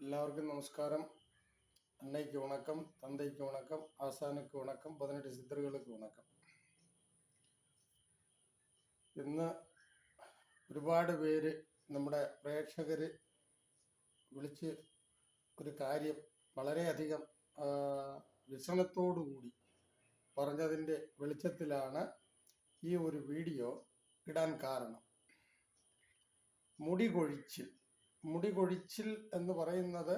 എല്ലാവർക്കും നമസ്കാരം. അന്നയ്ക്ക് ഉണക്കം തന്തയ്ക്ക് ഉണക്കം ആസാനയ്ക്ക് ഉണക്കം പതിനെട്ട് ചിത്രകൾക്ക് ഉണക്കം ഇന്ന് ഒരുപാട് പേര് നമ്മുടെ പ്രേക്ഷകർ വിളിച്ച് ഒരു കാര്യം വളരെയധികം വിഷമത്തോടുകൂടി പറഞ്ഞതിന്റെ വെളിച്ചത്തിലാണ് ഈ ഒരു വീഡിയോ ഇടാൻ കാരണം. മുടി കൊഴിച്ചിൽ. മുടി കൊഴിച്ചിൽ എന്ന് പറയുന്നത്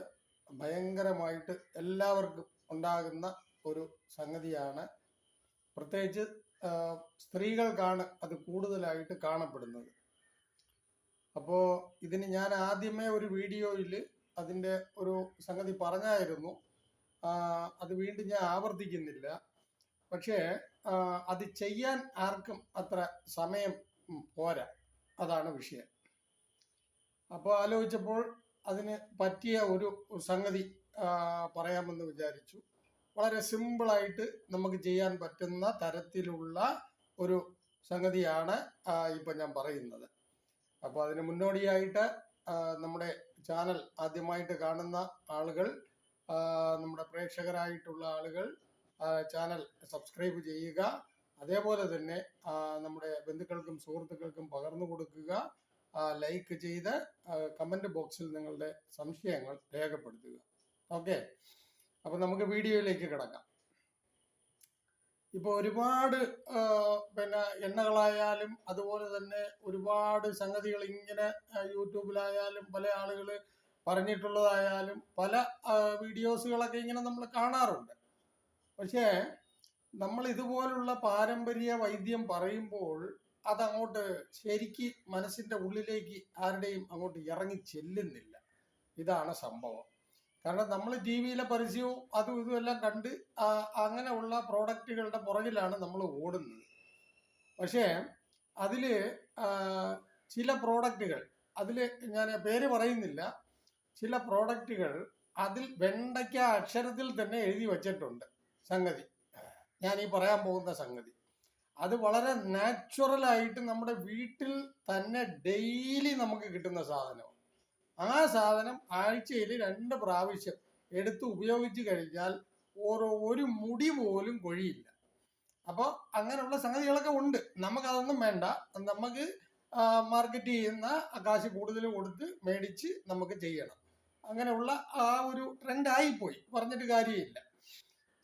ഭയങ്കരമായിട്ട് എല്ലാവർക്കും ഉണ്ടാകുന്ന ഒരു സംഗതിയാണ്. പ്രത്യേകിച്ച് സ്ത്രീകൾക്കാണ് അത് കൂടുതലായിട്ട് കാണപ്പെടുന്നത്. അപ്പോൾ ഇതിന് ഞാൻ ആദ്യമേ ഒരു വീഡിയോയിൽ അതിന്റെ ഒരു സംഗതി പറഞ്ഞായിരുന്നു. അത് വീണ്ടും ഞാൻ ആവർത്തിക്കുന്നില്ല. പക്ഷേ അത് ചെയ്യാൻ ആർക്കും അത്ര സമയം പോരാ. അതാണ് വിഷയം. അപ്പോൾ ആലോചിച്ചപ്പോൾ അതിന് പറ്റിയ ഒരു സംഗതി പറയാമെന്ന് വിചാരിച്ചു. വളരെ സിമ്പിളായിട്ട് നമുക്ക് ചെയ്യാൻ പറ്റുന്ന തരത്തിലുള്ള ഒരു സംഗതിയാണ് ഇപ്പം ഞാൻ പറയുന്നത്. അപ്പോൾ അതിന് മുന്നോടിയായിട്ട് നമ്മുടെ ചാനൽ ആദ്യമായിട്ട് കാണുന്ന ആളുകൾ നമ്മുടെ പ്രേക്ഷകരായിട്ടുള്ള ആളുകൾ ചാനൽ സബ്സ്ക്രൈബ് ചെയ്യുക. അതേപോലെ തന്നെ നമ്മുടെ ബന്ധുക്കൾക്കും സുഹൃത്തുക്കൾക്കും പകർന്നു കൊടുക്കുക. ലൈക്ക് ചെയ്ത് കമന്റ് ബോക്സിൽ നിങ്ങളുടെ സംശയങ്ങൾ രേഖപ്പെടുത്തുക. ഓക്കെ അപ്പൊ നമുക്ക് വീഡിയോയിലേക്ക് കിടക്കാം. ഇപ്പോൾ ഒരുപാട് പിന്നെ എണ്ണകളായാലും അതുപോലെ തന്നെ ഒരുപാട് സംഗതികൾ ഇങ്ങനെ യൂട്യൂബിലായാലും പല ആളുകൾ പറഞ്ഞിട്ടുള്ളതായാലും പല വീഡിയോസുകളൊക്കെ ഇങ്ങനെ നമ്മൾ കാണാറുണ്ട്. പക്ഷേ നമ്മൾ ഇതുപോലുള്ള പാരമ്പര്യ വൈദ്യം പറയുമ്പോൾ അതങ്ങോട്ട് ശരിക്ക് മനസ്സിന്റെ ഉള്ളിലേക്ക് ആരുടെയും അങ്ങോട്ട് ഇറങ്ങി ചെല്ലുന്നില്ല. ഇതാണ് സംഭവം. കാരണം നമ്മൾ ടി വിയിലെ പരസ്യവും അതും ഇതും എല്ലാം കണ്ട് അങ്ങനെയുള്ള പ്രോഡക്റ്റുകളുടെ പുറകിലാണ് നമ്മൾ ഓടുന്നത്. പക്ഷേ അതിൽ ചില പ്രോഡക്റ്റുകൾ അതിൽ ഞാൻ പേര് പറയുന്നില്ല. ചില പ്രോഡക്റ്റുകൾ അതിൽ വെണ്ടയ്ക്ക അക്ഷരത്തിൽ തന്നെ എഴുതി വച്ചിട്ടുണ്ട്. സംഗതി. ഞാൻ ഈ പറയാൻ പോകുന്ന സംഗതി. അത് വളരെ നാച്ചുറൽ ആയിട്ട് നമ്മുടെ വീട്ടിൽ തന്നെ ഡെയിലി നമുക്ക് കിട്ടുന്ന സാധനമാണ്. ആ സാധനം ആഴ്ചയിൽ രണ്ട് പ്രാവശ്യം എടുത്ത് ഉപയോഗിച്ച് കഴിഞ്ഞാൽ ഓരോ ഒരു മുടി പോലും കൊഴിയില്ല. അപ്പോൾ അങ്ങനെയുള്ള സംഗതികളൊക്കെ ഉണ്ട്. നമുക്കതൊന്നും വേണ്ട. നമുക്ക് മാർക്കറ്റ് ചെയ്യുന്ന കാശ് കൂടുതൽ കൊടുത്ത് മേടിച്ച് നമുക്ക് ചെയ്യണം. അങ്ങനെയുള്ള ആ ഒരു ട്രെൻഡ് ആയിപ്പോയി. പറഞ്ഞിട്ട് കാര്യമില്ല.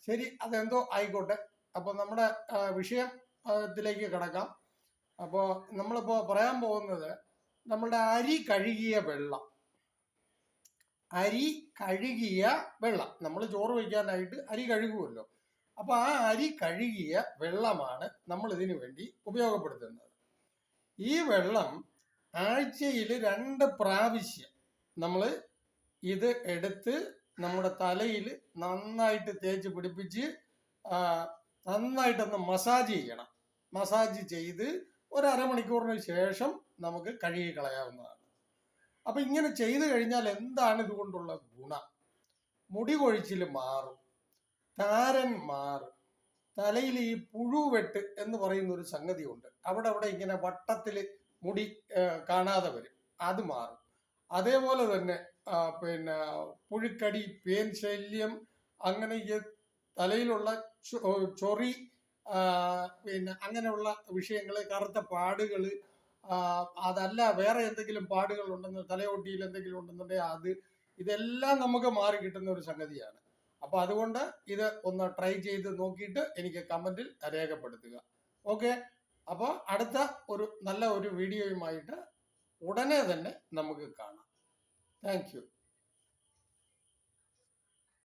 ശരി അതെന്തോ ആയിക്കോട്ടെ. അപ്പോൾ നമ്മുടെ വിഷയം ആ, ത്തിലേക്ക് കിടക്കാം. അപ്പോൾ നമ്മളിപ്പോൾ പറയാൻ പോകുന്നത് നമ്മളുടെ അരി കഴുകിയ വെള്ളം. അരി കഴുകിയ വെള്ളം. നമ്മൾ ചോറ് വയ്ക്കാനായിട്ട് അരി കഴുകുമല്ലോ അപ്പോൾ ആ അരി കഴുകിയ വെള്ളമാണ് നമ്മൾ ഇതിനു വേണ്ടി ഉപയോഗപ്പെടുത്തുന്നത്. ഈ വെള്ളം ആഴ്ചയിൽ രണ്ട് പ്രാവശ്യം നമ്മൾ ഇത് എടുത്ത് നമ്മുടെ തലയിൽ നന്നായിട്ട് തേച്ച് പിടിപ്പിച്ച് നന്നായിട്ടൊന്ന് മസാജ് ചെയ്യണം. മസാജ് ചെയ്ത് ഒരു അരമണിക്കൂറിന് ശേഷം നമുക്ക് കഴുകി കളയാവുന്നതാണ്. അപ്പൊ ഇങ്ങനെ ചെയ്തു കഴിഞ്ഞാൽ എന്താണ് ഇതുകൊണ്ടുള്ള ഗുണം? മുടി കൊഴിച്ചിൽ മാറും താരൻ മാറും തലയിൽ ഈ പുഴുവെട്ട് എന്ന് പറയുന്ന ഒരു സംഗതി ഉണ്ട് അവിടെ അവിടെ ഇങ്ങനെ വട്ടത്തിൽ മുടി കാണാതെ വരും. അത് മാറും. അതേപോലെ തന്നെ പിന്നെ പുഴുക്കടി പേൻ ശല്യം അങ്ങനെ തലയിലുള്ള ചൊറി പിന്നെ അങ്ങനെയുള്ള വിഷയങ്ങൾ കറുത്ത പാടുകൾ അതല്ല വേറെ എന്തെങ്കിലും പാടുകൾ ഉണ്ടെന്ന് തലയോട്ടിയിൽ എന്തെങ്കിലും ഉണ്ടെന്നുണ്ടെങ്കിൽ അത് ഇതെല്ലാം നമുക്ക് മാറി കിട്ടുന്ന ഒരു സംഗതിയാണ്. അപ്പൊ അതുകൊണ്ട് ഇത് ഒന്ന് ട്രൈ ചെയ്ത് നോക്കിയിട്ട് എനിക്ക് കമന്റിൽ രേഖപ്പെടുത്തുക. ഓക്കെ? അപ്പോൾ അടുത്ത ഒരു നല്ല ഒരു വീഡിയോയുമായിട്ട് ഉടനെ തന്നെ നമുക്ക് കാണാം. താങ്ക്